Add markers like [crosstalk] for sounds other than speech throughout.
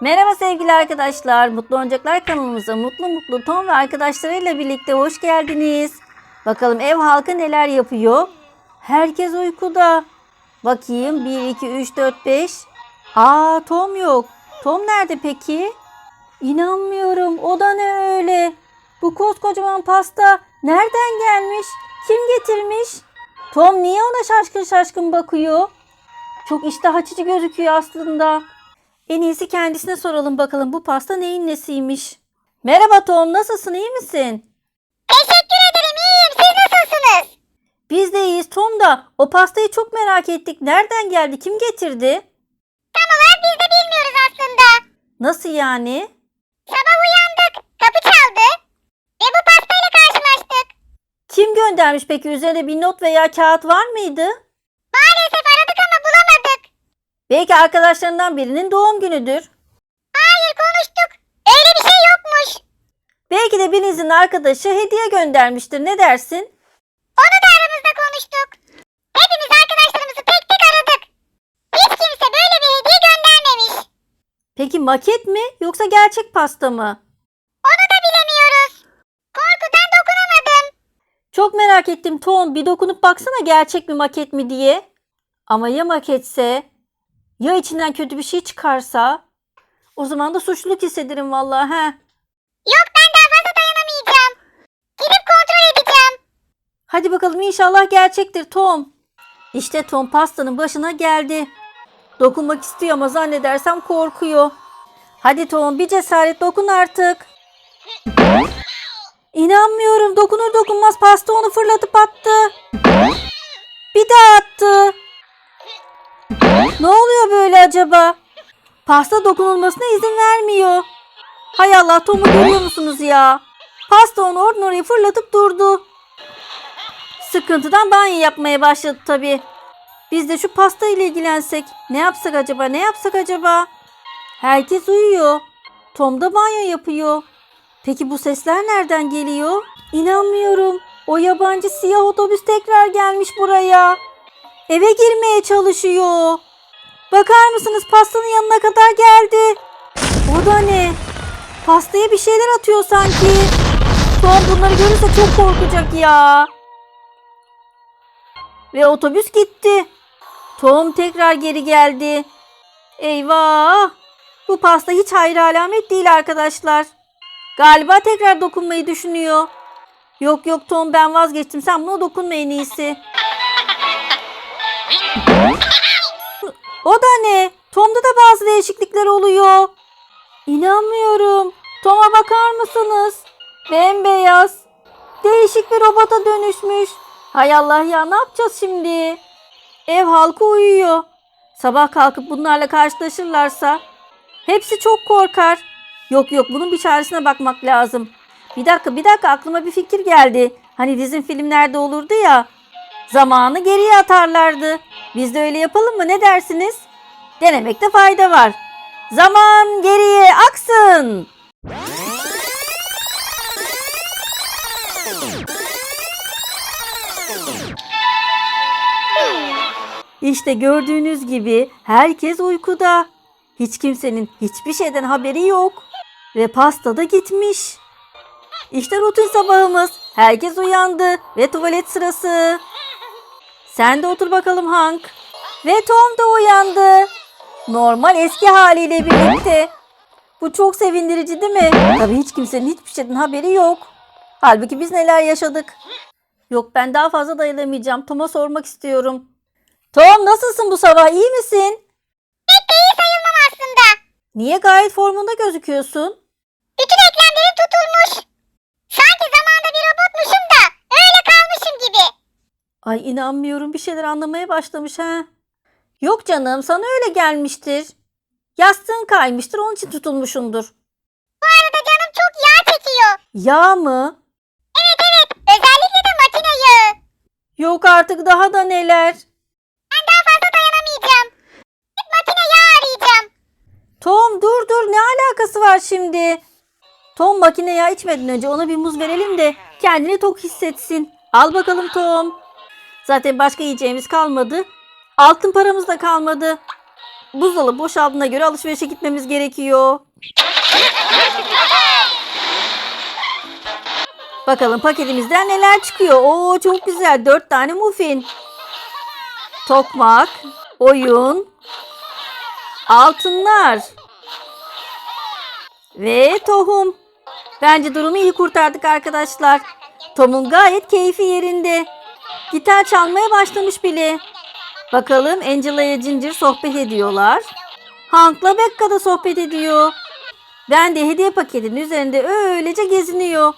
Merhaba sevgili arkadaşlar. Mutlu Oyuncaklar kanalımıza Mutlu Mutlu Tom ve arkadaşlarıyla birlikte hoş geldiniz. Bakalım ev halkı neler yapıyor? Herkes uykuda. Bakayım 1, 2, 3, 4, 5. Aa Tom yok. Tom nerede peki? İnanmıyorum. O da ne öyle? Bu koskocaman pasta nereden gelmiş? Kim getirmiş? Tom niye ona şaşkın şaşkın bakıyor? Çok iştah açıcı gözüküyor aslında. En iyisi kendisine soralım bakalım bu pasta neyin nesiymiş. Merhaba Tom nasılsın iyi misin? Teşekkür ederim iyiyim. Siz nasılsınız? Biz de iyiyiz Tom da o pastayı çok merak ettik. Nereden geldi kim getirdi? Tam olarak biz de bilmiyoruz aslında. Nasıl yani? Sabah uyandık. Kapı çaldı. Ve bu pastayla karşılaştık. Kim göndermiş peki üzerinde bir not veya kağıt var mıydı? Maalesef aradık ama bulamadık. Belki arkadaşlarından birinin doğum günüdür. Hayır konuştuk. Öyle bir şey yokmuş. Belki de birinizin arkadaşı hediye göndermiştir ne dersin? Onu da aramızda konuştuk. Hepimiz arkadaşlarımızı tek tek aradık. Hiç kimse böyle bir hediye göndermemiş. Peki maket mi yoksa gerçek pasta mı? Onu da bilemiyoruz. Korkudan dokunamadım. Çok merak ettim Tom. Bir dokunup baksana gerçek mi maket mi diye. Ama ya maketse? Ya içinden kötü bir şey çıkarsa? O zaman da suçluluk hissederim vallahi he. Yok ben daha fazla dayanamayacağım. Gidip kontrol edeceğim. Hadi bakalım inşallah gerçektir Tom. İşte Tom pastanın başına geldi. Dokunmak istiyor ama zannedersem korkuyor. Hadi Tom bir cesaret dokun artık. İnanmıyorum dokunur dokunmaz pasta onu fırlatıp attı. Bir daha attı. Oluyor böyle acaba? Pasta dokunulmasına izin vermiyor. Hay Allah Tom'u görüyor musunuz ya? Pasta onu oradan oraya fırlatıp durdu. Sıkıntıdan banyo yapmaya başladı tabii. Biz de şu pasta ile ilgilensek. Ne yapsak acaba? Ne yapsak acaba? Herkes uyuyor. Tom da banyo yapıyor. Peki bu sesler nereden geliyor? İnanmıyorum. O yabancı siyah otobüs tekrar gelmiş buraya. Eve girmeye çalışıyor. Bakar mısınız pastanın yanına kadar geldi. O da ne? Pastaya bir şeyler atıyor sanki. Tom bunları görürse çok korkacak ya. Ve otobüs gitti. Tom tekrar geri geldi. Eyvah! Bu pasta hiç hayır alamet değil arkadaşlar. Galiba tekrar dokunmayı düşünüyor. Yok yok Tom ben vazgeçtim. Sen buna dokunma en iyisi. [laughs] O da ne? Tom'da da bazı değişiklikler oluyor. İnanmıyorum. Tom'a bakar mısınız? Bembeyaz. Değişik bir robota dönüşmüş. Hay Allah ya ne yapacağız şimdi? Ev halkı uyuyor. Sabah kalkıp bunlarla karşılaşırlarsa hepsi çok korkar. Yok yok bunun bir çaresine bakmak lazım. Bir dakika bir dakika aklıma bir fikir geldi. Hani dizin filmlerde olurdu ya. Zamanı geriye atarlardı. Biz de öyle yapalım mı ne dersiniz? Denemekte fayda var. Zaman geriye aksın. İşte gördüğünüz gibi herkes uykuda. Hiç kimsenin hiçbir şeyden haberi yok. Ve pasta da gitmiş. İşte rutin sabahımız. Herkes uyandı ve tuvalet sırası. Sen de otur bakalım Hank. Ve Tom da uyandı. Normal eski haliyle birlikte. Bu çok sevindirici değil mi? Tabii hiç kimsenin hiçbir şeyden haberi yok. Halbuki biz neler yaşadık. Yok ben daha fazla dayanamayacağım. Tom'a sormak istiyorum. Tom nasılsın bu sabah iyi misin? Pek iyi sayılmam aslında. Niye gayet formunda gözüküyorsun? Bütün eklemlerim tutulmuş. Sanki zamanda bir robotmuşum da öyle kalmışım gibi. Ay inanmıyorum bir şeyler anlamaya başlamış ha. Yok canım sana öyle gelmiştir. Yastığın kaymıştır onun için tutulmuşundur. Bu arada canım çok yağ çekiyor. Yağ mı? Evet evet özellikle de makine yağı. Yok artık daha da neler. Ben daha fazla dayanamayacağım. Gidip makine yağı arayacağım. Tom dur dur ne alakası var şimdi? Tom makine yağı içmeden önce ona bir muz verelim de kendini tok hissetsin. Al bakalım Tom. Zaten başka yiyeceğimiz kalmadı. Altın paramız da kalmadı. buzdolabı boşaldığına göre alışverişe gitmemiz gerekiyor. Bakalım paketimizden neler çıkıyor. Oo çok güzel. Dört tane muffin. Tokmak. Oyun. Altınlar. Ve tohum. Bence durumu iyi kurtardık arkadaşlar. Tom'un gayet keyfi yerinde. Gitar çalmaya başlamış bile. Bakalım Angela ile Ginger sohbet ediyorlar. Hank'la Becca da sohbet ediyor. Ben de hediye paketinin üzerinde öylece geziniyor.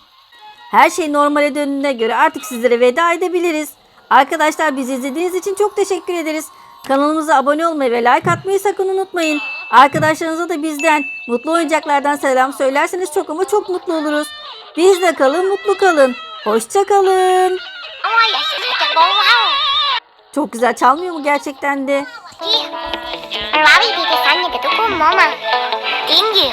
Her şey normale döndüğüne göre artık sizlere veda edebiliriz. Arkadaşlar bizi izlediğiniz için çok teşekkür ederiz. Kanalımıza abone olmayı ve like atmayı sakın unutmayın. Arkadaşlarınıza da bizden mutlu oyuncaklardan selam söylerseniz çok ama çok mutlu oluruz. Bizle kalın, mutlu kalın. Hoşça kalın. Bố quá Çok güzel. Çalmıyor mu gerçekten de? Chị Anh nói đi thì xanh như cái tôi cũng mỏ mà Tiếng gì